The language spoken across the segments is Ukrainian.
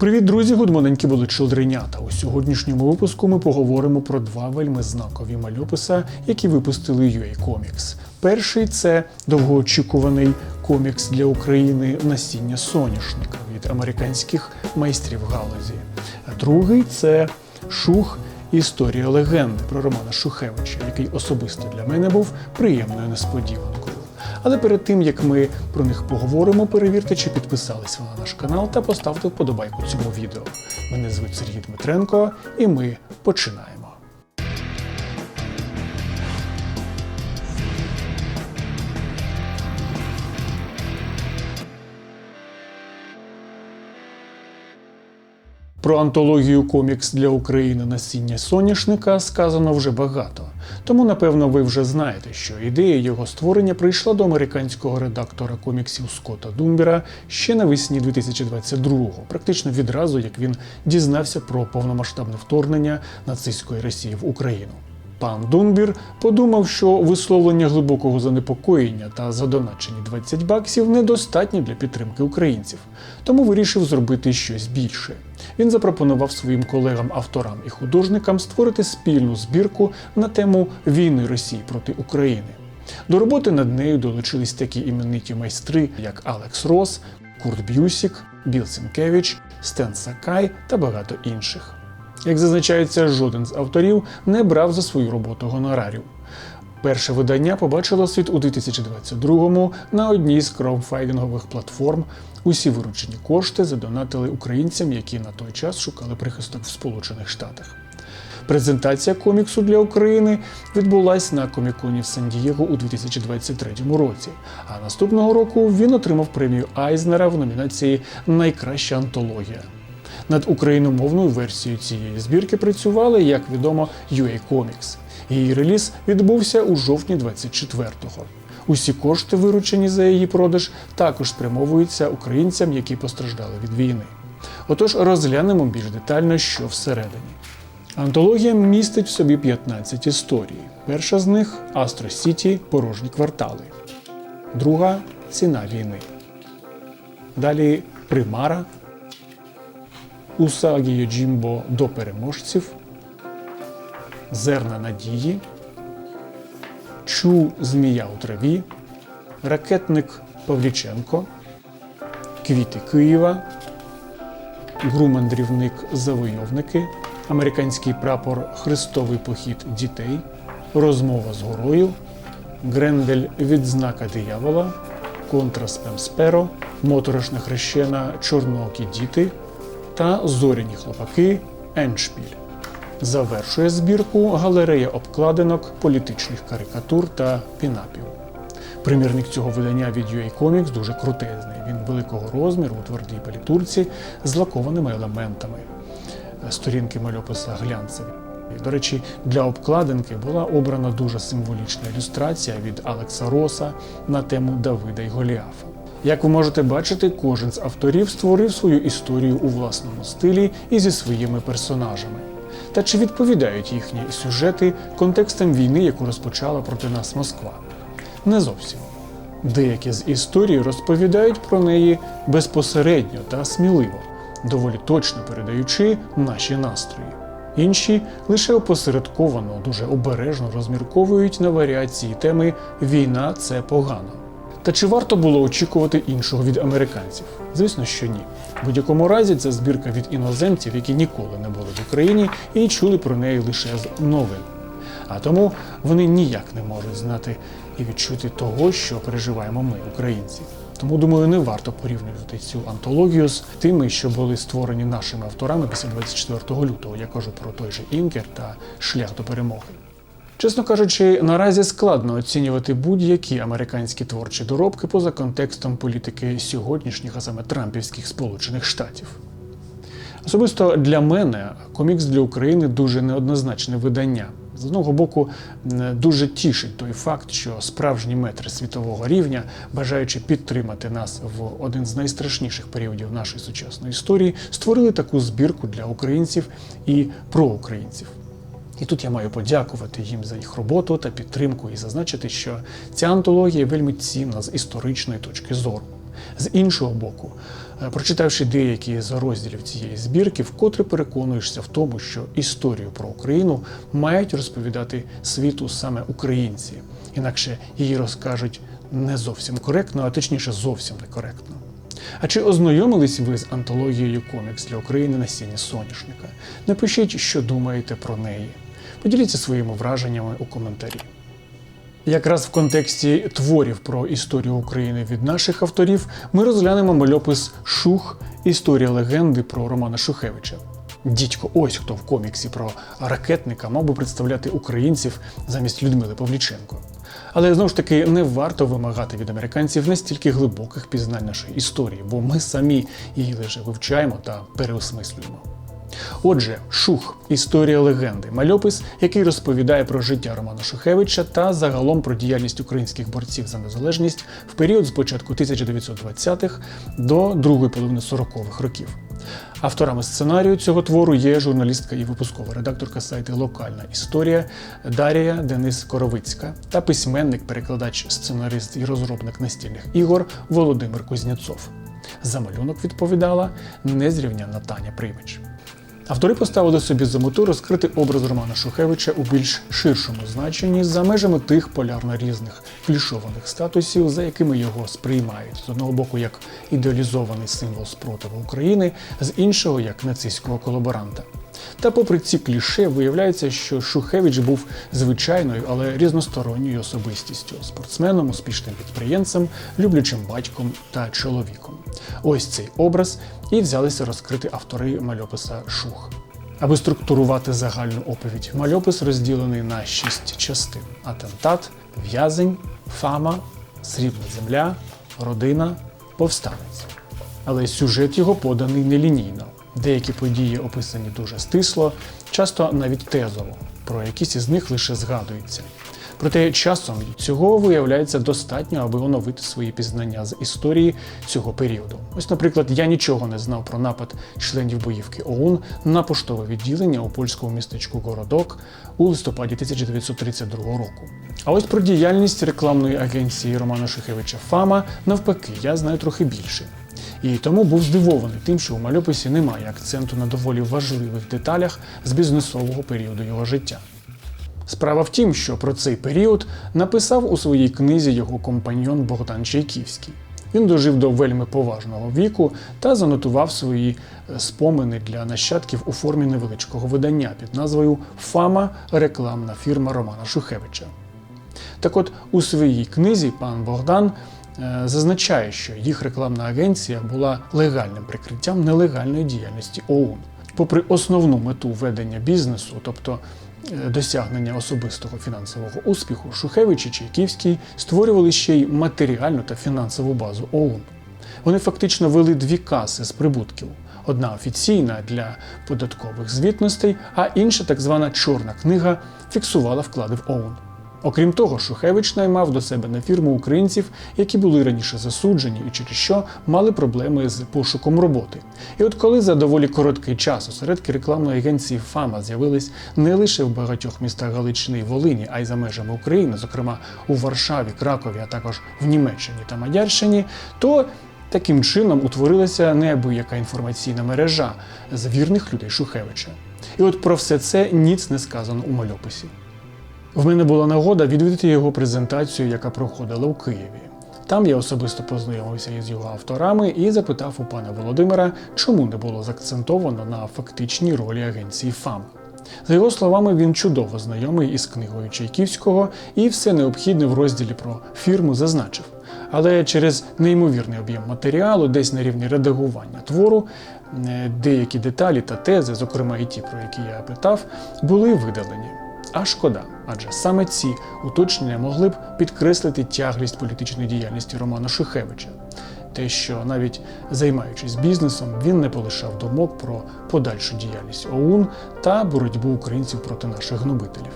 Привіт, друзі! Гудмоненькі були чолдренята. У сьогоднішньому випуску ми поговоримо про два вельми знакові мальописа, які випустили UA Comics. Перший це довгоочікуваний комікс для України насіння соняшника від американських майстрів галузі. А другий це Шух. Історія легенди про Романа Шухевича, який особисто для мене був приємною несподіванкою. Але перед тим як ми про них поговоримо, перевірте, чи підписались ви на наш канал та поставте вподобайку цьому відео. Мене звуть Сергій Дмитренко, і ми починаємо. Про антологію комікс для України насіння соняшника сказано вже багато. Тому, напевно, ви вже знаєте, що ідея його створення прийшла до американського редактора коміксів Скотта Думбера ще навесні 2022-го, практично відразу як він дізнався про повномасштабне вторгнення нацистської Росії в Україну. Пан Дунбір подумав, що висловлення глибокого занепокоєння та задоначені 20 баксів недостатні для підтримки українців, тому вирішив зробити щось більше. Він запропонував своїм колегам-авторам і художникам створити спільну збірку на тему війни Росії проти України. До роботи над нею долучились такі імениті майстри, як Алекс Рос, Курт Б'юсік, Біл Сінкевич, Стен Сакай та багато інших. Як зазначається, жоден з авторів не брав за свою роботу гонорарів. Перше видання побачило світ у 2022-му на одній з краудфайдингових платформ. Усі виручені кошти задонатили українцям, які на той час шукали прихисток в Сполучених Штатах. Презентація коміксу для України відбулась на коміконі в Сан-Дієго у 2023 році. А наступного року він отримав премію Айзнера в номінації Найкраща антологія. Над україномовною версією цієї збірки працювали, як відомо, UA Comics. Її реліз відбувся у жовтні 24-го. Усі кошти, виручені за її продаж, також спрямовуються українцям, які постраждали від війни. Отож, розглянемо більш детально, що всередині. Антологія містить в собі 15 історій. Перша з них Астро Сіті порожні квартали. Друга ціна війни. Далі Примара Усагі Йоджімбо до переможців, Зерна надії, Чу Змія у траві, Ракетник Павліченко, Квіти Києва, Гру-мандрівник Завойовники, Американський прапор Христовий похід дітей, Розмова з горою, Грендель Відзнака диявола, Контра Спемсперо, Моторошна хрещена Чорноокі діти та зоряні хлопаки Еншпіль. Завершує збірку галерея обкладинок, політичних карикатур та пінапів. Примірник цього видання від UA Comics дуже крутезний. Він великого розміру у твердій палітурці з лакованими елементами. Сторінки мальописа глянцеві. До речі, для обкладинки була обрана дуже символічна ілюстрація від Алекса Роса на тему Давида й Голіафа. Як ви можете бачити, кожен з авторів створив свою історію у власному стилі і зі своїми персонажами. Та чи відповідають їхні сюжети контекстам війни, яку розпочала проти нас Москва? Не зовсім. Деякі з історій розповідають про неї безпосередньо та сміливо, доволі точно передаючи наші настрої. Інші лише опосередковано, дуже обережно розмірковують на варіації теми Війна це погано. Та чи варто було очікувати іншого від американців? Звісно, що ні. В будь-якому разі це збірка від іноземців, які ніколи не були в Україні і чули про неї лише з новин. А тому вони ніяк не можуть знати і відчути того, що переживаємо ми, українці. Тому думаю, не варто порівнювати цю антологію з тими, що були створені нашими авторами після 24 лютого. Я кажу про той же Інкер та шлях до перемоги. Чесно кажучи, наразі складно оцінювати будь-які американські творчі доробки поза контекстом політики сьогоднішніх, а саме Трампівських Сполучених Штатів. Особисто для мене комікс для України дуже неоднозначне видання. З одного боку, дуже тішить той факт, що справжні метри світового рівня, бажаючи підтримати нас в один з найстрашніших періодів нашої сучасної історії, створили таку збірку для українців і проукраїнців. І тут я маю подякувати їм за їх роботу та підтримку і зазначити, що ця антологія вельми цінна з історичної точки зору. З іншого боку, е, прочитавши деякі з розділів цієї збірки, вкотре переконуєшся в тому, що історію про Україну мають розповідати світу саме українці, інакше її розкажуть не зовсім коректно, а точніше зовсім некоректно. А чи ознайомились ви з антологією комікс для України на сіні соняшника? Напишіть, що думаєте про неї. Поділіться своїми враженнями у коментарі. Якраз в контексті творів про історію України від наших авторів ми розглянемо мальопис Шух Історія легенди про Романа Шухевича. Дідько, ось хто в коміксі про ракетника мав би представляти українців замість Людмили Павліченко. Але знову ж таки не варто вимагати від американців настільки глибоких пізнань нашої історії, бо ми самі її лише вивчаємо та переосмислюємо. Отже, Шух історія легенди, мальопис, який розповідає про життя Романа Шухевича та загалом про діяльність українських борців за незалежність в період з початку 1920-х до другої половини 40-х років. Авторами сценарію цього твору є журналістка і випускова редакторка сайту Локальна історія Дарія Денис Коровицька та письменник, перекладач, сценарист і розробник настільних ігор Володимир Кузнєцов. За малюнок відповідала незрівняна Таня Приймич. Автори поставили собі за мету розкрити образ Романа Шухевича у більш ширшому значенні за межами тих полярно різних клішованих статусів, за якими його сприймають з одного боку як ідеалізований символ спротиву України, з іншого як нацистського колаборанта. Та попри ці кліше, виявляється, що Шухевич був звичайною, але різносторонньою особистістю спортсменом, успішним підприємцем, люблячим батьком та чоловіком. Ось цей образ і взялися розкрити автори мальописа Шух. Аби структурувати загальну оповідь, мальопис розділений на шість частин: атентат, в'язень, фама, срібна земля, родина, повстанець. Але сюжет його поданий нелінійно. Деякі події описані дуже стисло, часто навіть тезово, про якісь із них лише згадується. Проте часом цього виявляється достатньо, аби оновити свої пізнання з історії цього періоду. Ось, наприклад, я нічого не знав про напад членів боївки ОУН на поштове відділення у польському містечку Городок у листопаді 1932 року. А ось про діяльність рекламної агенції Романа Шухевича Фама навпаки я знаю трохи більше. І тому був здивований тим, що у мальописі немає акценту на доволі важливих деталях з бізнесового періоду його життя. Справа в тім, що про цей період написав у своїй книзі його компаньйон Богдан Чайківський. Він дожив до вельми поважного віку та занотував свої е, спомини для нащадків у формі невеличкого видання під назвою Фама рекламна фірма Романа Шухевича. Так от у своїй книзі пан Богдан е, зазначає, що їх рекламна агенція була легальним прикриттям нелегальної діяльності ОУН. Попри основну мету ведення бізнесу, тобто досягнення особистого фінансового успіху, Шухевич і Чайківський створювали ще й матеріальну та фінансову базу ОУН. Вони фактично вели дві каси з прибутків: одна офіційна для податкових звітностей, а інша так звана чорна книга фіксувала вклади в ОУН. Окрім того, Шухевич наймав до себе на фірму українців, які були раніше засуджені і через що мали проблеми з пошуком роботи. І от коли за доволі короткий час осередки рекламної агенції Фама з'явились не лише в багатьох містах Галичини і Волині, а й за межами України, зокрема у Варшаві, Кракові, а також в Німеччині та Мадярщині, то таким чином утворилася неабияка інформаційна мережа з вірних людей Шухевича. І от про все це ніц не сказано у мальописі. В мене була нагода відвідати його презентацію, яка проходила у Києві. Там я особисто познайомився із його авторами і запитав у пана Володимира, чому не було закцентовано на фактичній ролі агенції ФАМ. За його словами, він чудово знайомий із книгою Чайківського і все необхідне в розділі про фірму зазначив. Але через неймовірний об'єм матеріалу, десь на рівні редагування твору, е, деякі деталі та тези, зокрема і ті, про які я питав, були видалені. А шкода, адже саме ці уточнення могли б підкреслити тяглість політичної діяльності Романа Шухевича. Те, що навіть займаючись бізнесом, він не полишав думок про подальшу діяльність ОУН та боротьбу українців проти наших гнобителів.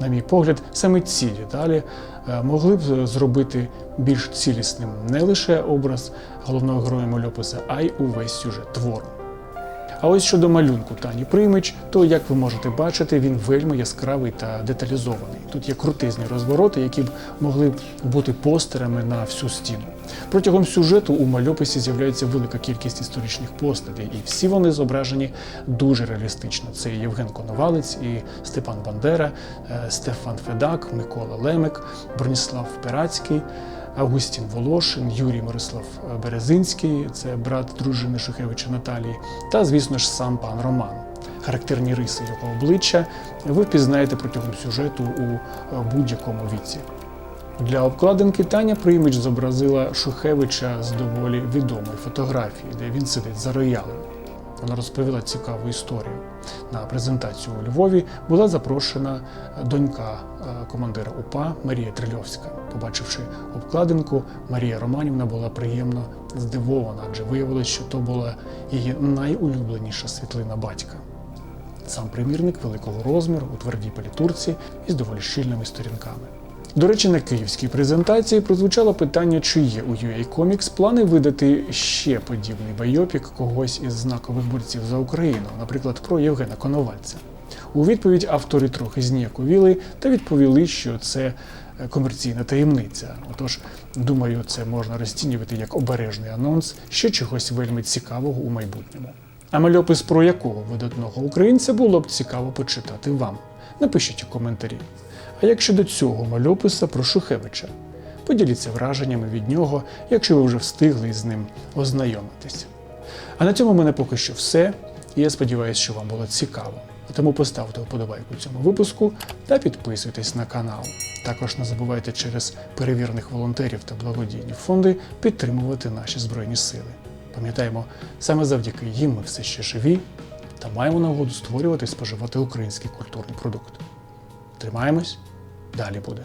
На мій погляд, саме ці деталі е, могли б зробити більш цілісним не лише образ головного героя мальописа, а й увесь сюжет твору. А ось щодо малюнку Тані Приймич, то як ви можете бачити, він вельми яскравий та деталізований. Тут є крутизні розвороти, які б могли бути постерами на всю стіну. Протягом сюжету у мальописі з'являється велика кількість історичних постатей, і всі вони зображені дуже реалістично. Це Євген Коновалець, і Степан Бандера, е, Стефан Федак, Микола Лемик, Броніслав Пирацький. Августін Волошин, Юрій Мирослав Березинський, це брат дружини Шухевича Наталії, та, звісно ж, сам пан Роман. Характерні риси його обличчя ви впізнаєте протягом сюжету у е, будь-якому віці. Для обкладинки Таня Приймич зобразила Шухевича з доволі відомої фотографії, де він сидить за роялем. Вона розповіла цікаву історію. На презентацію у Львові була запрошена донька е, командира УПА Марія Трильовська. Побачивши обкладинку, Марія Романівна була приємно здивована, адже виявилось, що то була її найулюбленіша світлина батька. Сам примірник великого розміру у твердій палітурці із доволі щільними сторінками. До речі, на київській презентації прозвучало питання, чи є у UA Comics плани видати ще подібний байопік когось із знакових борців за Україну, наприклад, про Євгена Коновальця. У відповідь автори трохи зніяковіли та відповіли, що це е, комерційна таємниця. Отож, думаю, це можна розцінювати як обережний анонс ще чогось вельми цікавого у майбутньому. А мальопис про якого видатного українця було б цікаво почитати вам? Напишіть у коментарі. А як щодо цього мальописа про Шухевича? Поділіться враженнями від нього, якщо ви вже встигли із ним ознайомитися. А на цьому в мене поки що все. І я сподіваюся, що вам було цікаво. Тому поставте вподобайку цьому випуску та підписуйтесь на канал. Також не забувайте через перевірених волонтерів та благодійні фонди підтримувати наші збройні сили. Пам'ятаємо, саме завдяки їм ми все ще живі та маємо нагоду створювати і споживати український культурний продукт. Тримаємось, далі буде.